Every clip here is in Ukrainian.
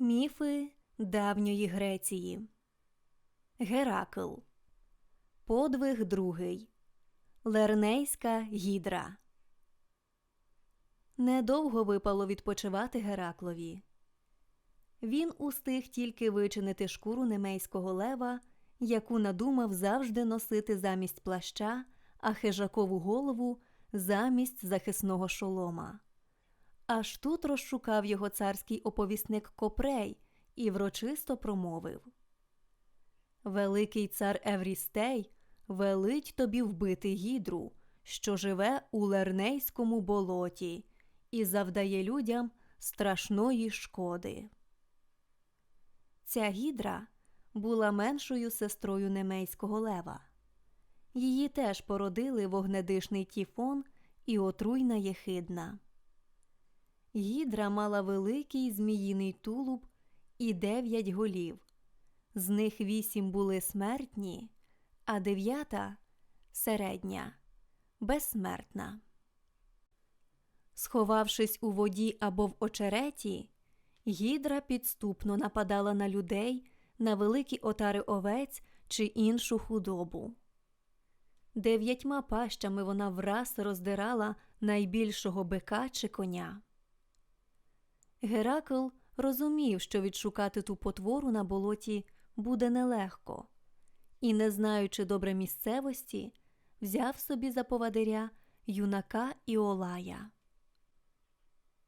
Міфи давньої Греції. Геракл. Подвиг другий. Лернейська гідра. Недовго випало відпочивати Гераклові. Він устиг тільки вичинити шкуру немейського лева, яку надумав завжди носити замість плаща, а хижакову голову замість захисного шолома. Аж тут розшукав його царський оповісник Копрей і врочисто промовив Великий цар Еврістей велить тобі вбити гідру, що живе у Лернейському болоті, і завдає людям страшної шкоди. Ця гідра була меншою сестрою немейського лева. Її теж породили вогнедишний тіфон і отруйна єхидна. Гідра мала великий зміїний тулуб і дев'ять голів. З них вісім були смертні, а дев'ята середня, безсмертна. Сховавшись у воді або в очереті, гідра підступно нападала на людей, на великі отари овець чи іншу худобу. Дев'ятьма пащами вона враз роздирала найбільшого бика чи коня. Геракл розумів, що відшукати ту потвору на болоті буде нелегко, і, не знаючи добре місцевості, взяв собі за повадиря юнака Іолая.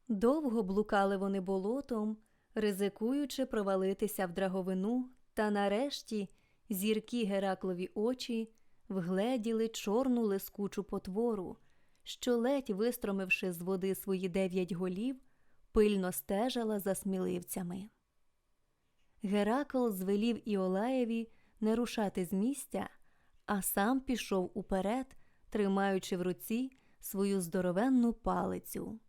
Довго блукали вони болотом, ризикуючи провалитися в драговину, та нарешті зіркі Гераклові очі вгледіли чорну лискучу потвору, що, ледь вистромивши з води свої дев'ять голів, пильно стежила за сміливцями. Геракл звелів Іолаєві не рушати з місця, а сам пішов уперед, тримаючи в руці свою здоровенну палицю.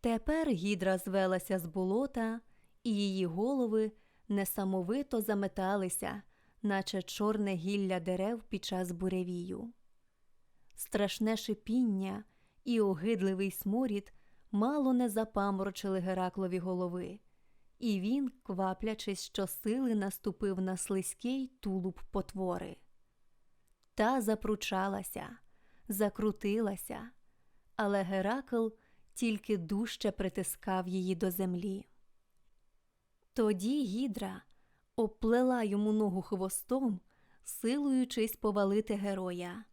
Тепер гідра звелася з болота, і її голови несамовито заметалися, наче чорне гілля дерев під час буревію. Страшне шипіння і огидливий сморід мало не запаморочили Гераклові голови, і він, кваплячись щосили, наступив на слизький тулуб потвори. Та запручалася, закрутилася, але Геракл тільки дужче притискав її до землі. Тоді гідра обплела йому ногу хвостом, силуючись повалити героя,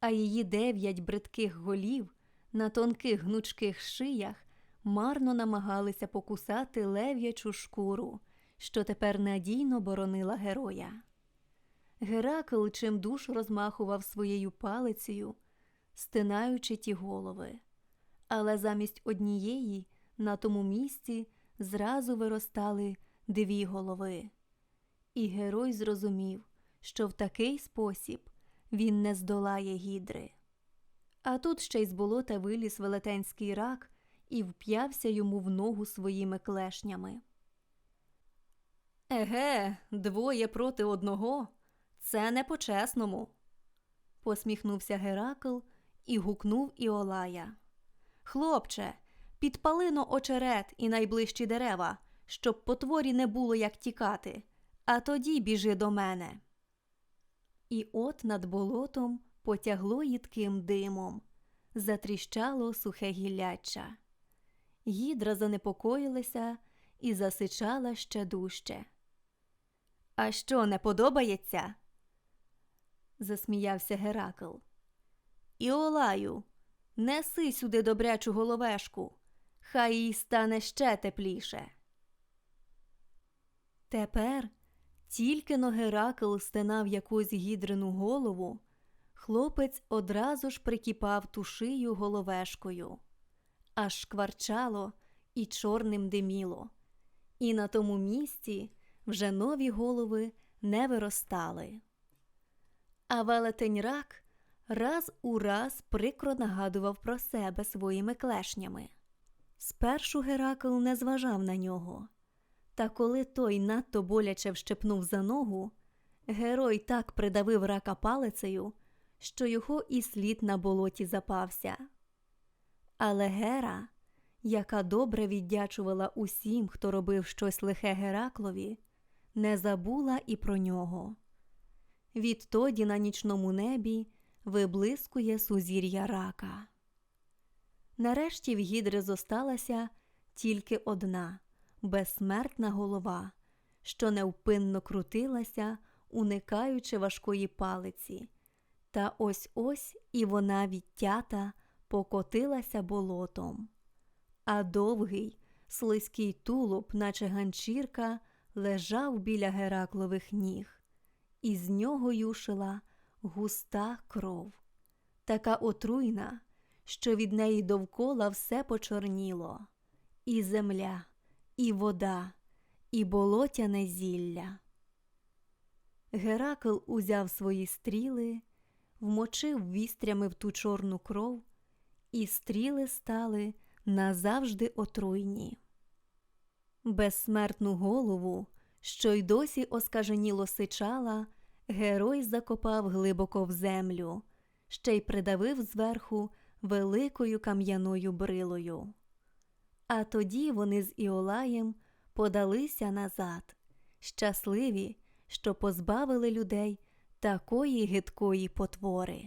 а її дев'ять бридких голів на тонких гнучких шиях марно намагалися покусати лев'ячу шкуру, що тепер надійно боронила героя. Геракл чимдуж розмахував своєю палицею, стинаючи ті голови, але замість однієї на тому місці зразу виростали дві голови. І герой зрозумів, що в такий спосіб він не здолає гідри. А тут ще й з болота виліз велетенський рак і вп'явся йому в ногу своїми клешнями. Еге, двоє проти одного. Це не по-чесному. посміхнувся Геракл і гукнув Іолая. Хлопче, підпали но очерет і найближчі дерева, щоб потворі не було як тікати, а тоді біжи до мене. І от над болотом потягло їдким димом, затріщало сухе гілляча. Гідра занепокоїлася і засичала ще дужче. А що не подобається? засміявся Геракл. Іолаю, неси сюди добрячу головешку, хай їй стане ще тепліше. Тепер тільки но Геракл стинав якусь гідрину голову, хлопець одразу ж прикіпав ту шию головешкою, аж шкварчало і чорним диміло, і на тому місці вже нові голови не виростали. А велетень рак раз у раз прикро нагадував про себе своїми клешнями. Спершу Геракл не зважав на нього. Та коли той надто боляче вщепнув за ногу, герой так придавив рака палицею, що його і слід на болоті запався. Але Гера, яка добре віддячувала усім, хто робив щось лихе Гераклові, не забула і про нього. Відтоді на нічному небі виблискує сузір'я рака. Нарешті в гідри зосталася тільки одна безсмертна голова, що невпинно крутилася, уникаючи важкої палиці. Та ось ось і вона відтята покотилася болотом. А довгий, слизький тулуб, наче ганчірка, лежав біля Гераклових ніг, і з нього юшила густа кров, така отруйна, що від неї довкола все почорніло, і земля, і вода, і болотяне зілля. Геракл узяв свої стріли, вмочив вістрями в ту чорну кров, і стріли стали назавжди отруйні. Безсмертну голову, що й досі оскаженіло сичала, герой закопав глибоко в землю, ще й придавив зверху великою кам'яною брилою. А тоді вони з Іолаєм подалися назад, щасливі, що позбавили людей такої гидкої потвори.